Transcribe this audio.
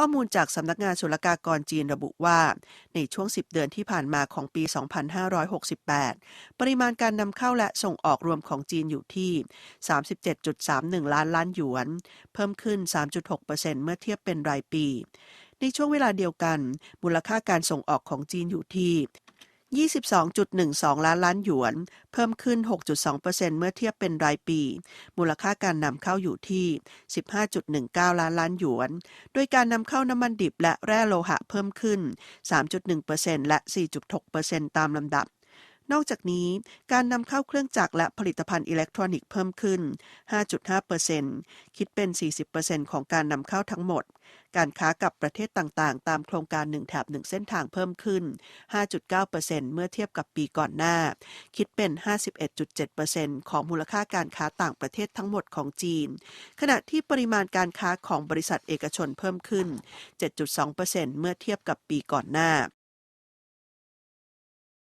ข้อมูลจากสำนักงานศุลกากรจีนระบุว่า ในช่วง 10 เดือนที่ผ่านมาของปี 2568 ปริมาณการนำเข้าและส่งออกรวมของจีนอยู่ที่ 37.31 ล้านล้านหยวน เพิ่มขึ้น 3.6%เมื่อเทียบเป็นรายปี ในช่วงเวลาเดียวกัน มูลค่าการส่งออกของจีนอยู่ที่ 22.12 ล้านล้านหยวน เพิ่มขึ้น 6.2%เมื่อเทียบเป็นรายปี มูลค่าการนำเข้าอยู่ที่ 15.19 ล้านล้านหยวน โดยการนำเข้าน้ำมันดิบและแร่โลหะเพิ่มขึ้น 3.1%และ 4.6%ตามลำดับ นอกจากนี้การนำเข้าเครื่องจักรและผลิตภัณฑ์อิเล็กทรอนิกส์เพิ่มขึ้น 5.5%คิดเป็น 40%ของการนำเข้าทั้งหมด การค้ากับประเทศต่างๆ ตามโครงการ 1 แถบ 1 เส้นทางเพิ่มขึ้น 5.9%เมื่อเทียบกับปีก่อนหน้า คิดเป็น 51.7%ของมูลค่าการค้าต่างประเทศทั้งหมดของจีน ขณะที่ปริมาณการค้าของบริษัทเอกชนเพิ่มขึ้น 7.2%เมื่อเทียบกับปีก่อนหน้า